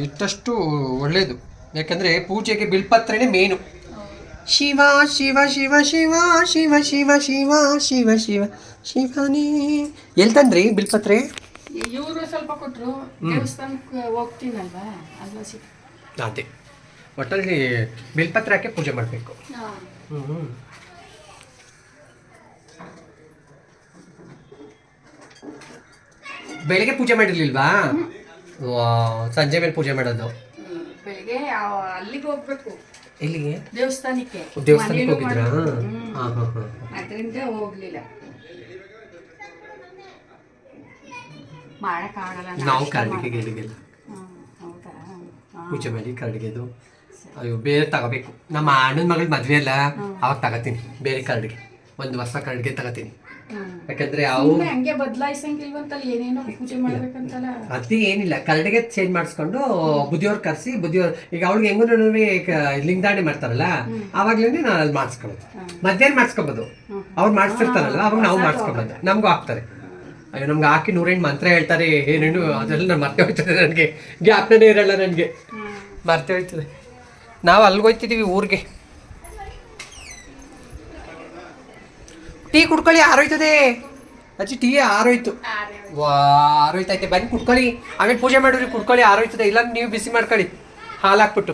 ಇಟ್ಟಷ್ಟು ಒಳ್ಳೇದು. ಯಾಕಂದ್ರೆ ಪೂಜೆಗೆ ಬಿಲ್ಪತ್ರೆನೇ ಮೇನು ಶಿವ ಶಿವ ಶಿವ ಶಿವ ಶಿವ ಶಿವ ಶಿವ ಶಿವ ಶಿವ ಶಿವನೇ. ಎಲ್ಲಿ ತಂದ್ರಿ ಬಿಲ್ಪತ್ರೆ? ಇವರು ಸ್ವಲ್ಪ ಕೊಟ್ಟರು ದೇವಸ್ಥಾನಕ್ಕೆ ಹೋಗ್ತೀನಲ್ವಾ? ಅಲ್ಲ ಸಿಕ್ ಅದೇ ಒಟ್ಟಲ್ಲಿ ಬಿಲ್ಪತ್ರ ಹಾಕಿ ಪೂಜೆ ಮಾಡಬೇಕು. ಹ್ಞೂ ಬೆಳಿಗ್ಗೆ ಪೂಜೆ ಮಾಡಿರ್ಲಿಲ್ವಾ? ವಾ, ಸಂಜೆ ಮೇಲೆ ಪೂಜೆ ಮಾಡೋದು. ಬೆಳಿಗ್ಗೆ ಅಲ್ಲಿಗೆ ಹೋಗ್ಬೇಕು. ಎಲ್ಲಿಗೆ? ದೇವಸ್ಥಾನಕ್ಕೆ. ದೇವಸ್ಥಾನಕ್ಕೆ ಹೋಗಿದ್ರಾ. ಹಾಂ ಹಾಂ ಹಾಂ. ಅದರಿಂದ ಹೋಗ್ಲಿಲ್ಲ. ಮಾಡಕ್ಕಾಗಲ್ಲ ನಾವು ಕಾರ್ಮಿಕ ಗೆಲ್ಲಿಗೆಲ್ಲ. ಪೂಜೆ ಮಾಡಿ ಕರಡಿಗೆದು ಅಯ್ಯೋ ಬೇರೆ ತಗೋಬೇಕು. ನಮ್ಮ ಅಣ್ಣನ ಮಗಳ ಮದ್ವೆ ಅಲ್ಲ ಅವಾಗ ತಗೋತೀನಿ ಬೇರೆ ಕರಡಿಗೆ. ಒಂದು ವರ್ಷ ಕರಡಿಗೆ ತಗೋತೀನಿ. ಯಾಕಂದ್ರೆ ಅವು ಹಂಗೆ ಬದಲಾಯಿಸಂಗಿಲ್ವಂತಲ್ಲ ಏನೇನೋ ಪೂಜೆ ಮಾಡ್ಬೇಕಂತಲ್ಲ. ಅದೇ ಏನಿಲ್ಲ ಕರಡಿಗೆ ಚೇಂಜ್ ಮಾಡಿಸ್ಕೊಂಡು ಬುದ್ಧಿಯವ್ರು ಕರೆಸಿ ಬುದ್ಧಿಯವ್ರು ಈಗ ಅವಳಿಗೆ ಹೆಂಗೂ ಲಿಂಗದಾಣೆ ಮಾಡ್ತಾರಲ್ಲ ಆವಾಗ್ಲೇ ನಾನು ಅಲ್ಲಿ ಮಾಡಿಸ್ಕೊಳ್ಳೋದು. ಮಧ್ಯಾಹ್ನ ಮಾಡಿಸ್ಕೊಬೋದು. ಅವ್ರು ಮಾಡಿಸ್ತಿರ್ತಾರಲ್ಲ ಅವಾಗ ನಾವು ಮಾಡಿಸ್ಕೊಬೋದು. ನಮಗೂ ಹಾಕ್ತಾರೆ ಅಯ್ಯೋ ನಮ್ಗೆ ಹಾಕಿ ನೂರೆಂಟು ಮಂತ್ರ ಹೇಳ್ತಾರೆ ಏನೇನು ಅದೆಲ್ಲ ನಾನು ಮರ್ತೆ ಹೋಯ್ತದೆ ನನಗೆ. ಗ್ಯಾಪ್ನೇ ಇರಲ್ಲ ನನಗೆ. ಮರ್ತೆ ಹೋಯ್ತದೆ. ನಾವು ಅಲ್ಲಿಗೆ ಹೋಯ್ತಿದ್ದೀವಿ ಊರಿಗೆ. ಟೀ ಕುಡ್ಕೊಳ್ಳಿ ಆರೋಯ್ತದೆ. ಅಜ್ಜಿ ಟೀ ಆರೋಯ್ತು. ವಾ ಆರೋಯ್ತೈತೆ ಬನ್ನಿ ಕುಡ್ಕೊಳ್ಳಿ. ಆಮೇಲೆ ಪೂಜೆ ಮಾಡಿದ್ರಿ ಕುಡ್ಕೊಳ್ಳಿ ಆರೋಯ್ತದೆ. ಇಲ್ಲ ನೀವು ಬಿಸಿ ಮಾಡ್ಕೊಳ್ಳಿ. ಹಾಲು ಹಾಕ್ಬಿಟ್ಟು.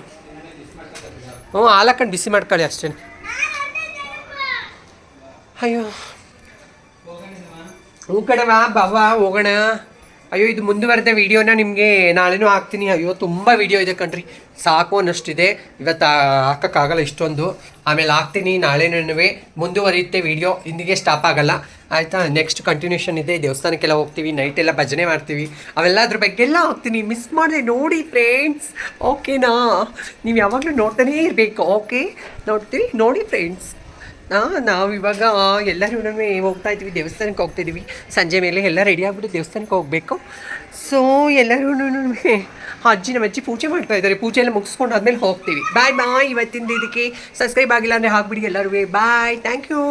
ಹ್ಞೂ ಹಾಲು ಹಾಕೊಂಡು ಬಿಸಿ ಮಾಡ್ಕೊಳ್ಳಿ ಅಷ್ಟೇ ಅಯ್ಯೋ. ಹ್ಞೂ ಕಣವಾ ಬಾವಾ ಹೋಗೋಣ. ಅಯ್ಯೋ, ಇದು ಮುಂದುವರೆದ ವೀಡಿಯೋನ ನಿಮಗೆ ನಾಳೆನೂ ಹಾಕ್ತೀನಿ. ಅಯ್ಯೋ, ತುಂಬ ವೀಡಿಯೋ ಇದೆ ಕಣ್ರಿ. ಸಾಕು ಅನ್ನಷ್ಟಿದೆ. ಇವತ್ತು ಹಾಕೋಕ್ಕಾಗಲ್ಲ ಇಷ್ಟೊಂದು. ಆಮೇಲೆ ಹಾಕ್ತೀನಿ ನಾಳೆನೂ ಮುಂದುವರಿಯುತ್ತೆ ವೀಡಿಯೋ. ಇಂದಿಗೆ ಸ್ಟಾಪ್ ಆಗಲ್ಲ. ಆಯಿತಾ? ನೆಕ್ಸ್ಟ್ ಕಂಟಿನ್ಯೂಷನ್ ಇದೆ. ದೇವಸ್ಥಾನಕ್ಕೆಲ್ಲ ಹೋಗ್ತೀವಿ. ನೈಟ್ ಎಲ್ಲ ಭಜನೆ ಮಾಡ್ತೀವಿ. ಅವೆಲ್ಲ ಅದ್ರ ಬಗ್ಗೆ ಎಲ್ಲ ಹೋಗ್ತೀನಿ ಮಿಸ್ ಮಾಡಿದೆ. ನೋಡಿ ಫ್ರೆಂಡ್ಸ್ ಓಕೆನಾ ನೀವು ಯಾವಾಗಲೂ ನೋಡ್ತಾನೇ ಇರಬೇಕು. ಓಕೆ ನೋಡ್ತೀವಿ ನೋಡಿ ಫ್ರೆಂಡ್ಸ್ ನಾವು ಇವಾಗ ಎಲ್ಲರೂ ಹೋಗ್ತಾ ಇದ್ದೀವಿ ದೇವಸ್ಥಾನಕ್ಕೆ ಹೋಗ್ತಾ ಇದೀವಿ ಸಂಜೆ ಮೇಲೆ ಎಲ್ಲ ರೆಡಿ ಆಗಿಬಿಟ್ಟು ದೇವಸ್ಥಾನಕ್ಕೆ ಹೋಗಬೇಕು ಸೊ ಎಲ್ಲರೂ ಅಜ್ಜಿ ನಮ್ಮ ಅಜ್ಜಿ ಪೂಜೆ ಮಾಡ್ತಾ ಇದ್ದಾರೆ ಪೂಜೆ ಎಲ್ಲ ಮುಗಿಸ್ಕೊಂಡು ಆದ್ಮೇಲೆ ಹೋಗ್ತೀವಿ ಬಾಯ್ ಬಾಯ್ ಇವತ್ತಿಂದ ಇದಕ್ಕೆ ಸಬ್ಸ್ಕ್ರೈಬ್ ಆಗಿಲ್ಲ ಅಂದರೆ ಹಾಕ್ಬಿಡಿ ಎಲ್ಲರೂ ಬಾಯ್ ಥ್ಯಾಂಕ್ ಯು